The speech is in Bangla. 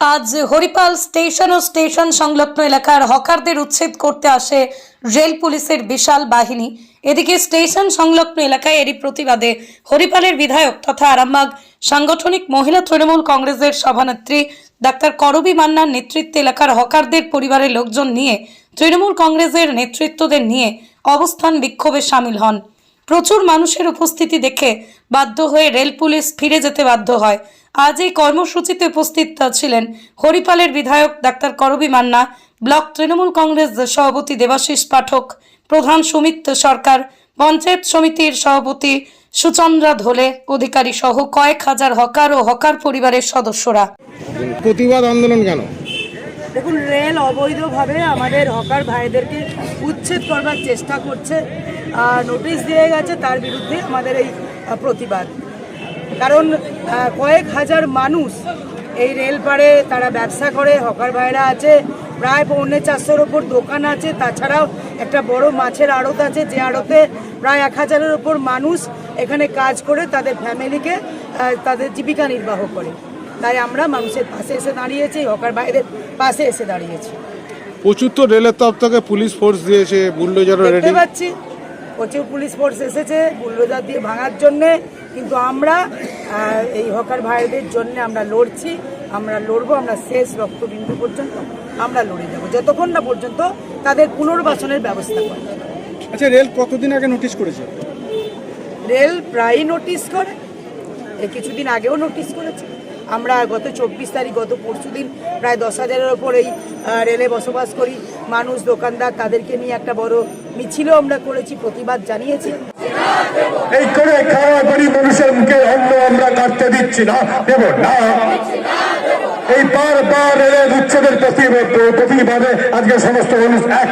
আজ হরিপাল স্টেশন ও স্টেশন সংলগ্ন এলাকার হকারদের উচ্ছেদ করতে আসে রেল পুলিশের বিশাল বাহিনী। এদিকে স্টেশন সংলগ্ন এলাকায় এরই প্রতিবাদে হরিপালের বিধায়ক তথা আরামবাগ সাংগঠনিক মহিলা তৃণমূল কংগ্রেসের সভানেত্রী ডাক্তার করবী মান্নার নেতৃত্বে এলাকার হকারদের পরিবারের লোকজন নিয়ে তৃণমূল কংগ্রেসের নেতৃত্বদের নিয়ে অবস্থান বিক্ষোভে সামিল হন। প্রচুর মানুষের উপস্থিতি দেখে বাধ্য হয়ে রেল পুলিশ ফিরে যেতে বাধ্য হয়। আজ এই কর্মসূচিতে উপস্থিত ছিলেন হরিপালের বিধায়ক ডাক্তার করবী মান্না, ব্লক তৃণমূল কংগ্রেস সভাপতি দেবাশিস পাঠক, প্রধান সুমিত সরকার, পঞ্চায়েত সমিতির সভাপতি সুচন্দ্রা ধোলে অধিকারী সহ কয়েক হাজার হকার ও হকার পরিবারের সদস্যরা। প্রতিবাদ আন্দোলন কেন? দেখুন, রেল অবৈধভাবে আমাদের হকার ভাইদেরকে উচ্ছেদ করবার চেষ্টা করছে, আর নোটিশ দিয়ে গেছে তার বিরুদ্ধে আমাদের এই প্রতিবাদ। কারণ কয়েক হাজার মানুষ এই রেল পাড়ে তারা ব্যবসা করে, হকার ভাইরা আছে, প্রায় পৌনে চারশোর ওপর দোকান আছে, তাছাড়াও একটা বড় মাছের আড়ত আছে, যে আড়তে প্রায় এক হাজারের ওপর মানুষ এখানে কাজ করে তাদের ফ্যামিলিকে তাদের জীবিকা নির্বাহ করে। তাই আমরা মানুষের পাশে এসে দাঁড়িয়েছি হকার ভাইদের পাশে এসে দাঁড়িয়েছি। প্রচুর তো রেলের তরফ থেকে পুলিশ ফোর্স দিয়েছে বুলডোজারও রেডি দেখতে পাচ্ছি প্রচুর পুলিশ ফোর্স এসেছে বুলডোজার দিয়ে ভাঙার জন্যে কিন্তু আমরা এই হকার ভাইদের জন্য আমরা লড়ছি আমরা লড়বো আমরা শেষ রক্তবিন্দু পর্যন্ত আমরা লড়ে যাব। যতক্ষণ না পর্যন্ত তাদের পুনর্বাসনের ব্যবস্থা করে আচ্ছা রেল কতদিন আগে নোটিশ করেছে? রেল প্রায়ই নোটিশ করে এই কিছুদিন আগেও নোটিশ করেছে। আমরা গত চব্বিশ তারিখ, গত পরশু দিন প্রায় দশ হাজারের ওপর এই রেলে বসবাস করি। মানুষ, দোকানদার, তাদেরকে নিয়ে একটা বড় মিছিলও আমরা করেছি, প্রতিবাদ জানিয়েছি। এই করে খাওয়া গরিব মানুষের মুখে অন্ন আমরা কাটতে দিচ্ছি না, দেব না। এই বার রেলের উচ্ছেদের প্রতিবাদে আজকে সমস্ত মানুষ এক।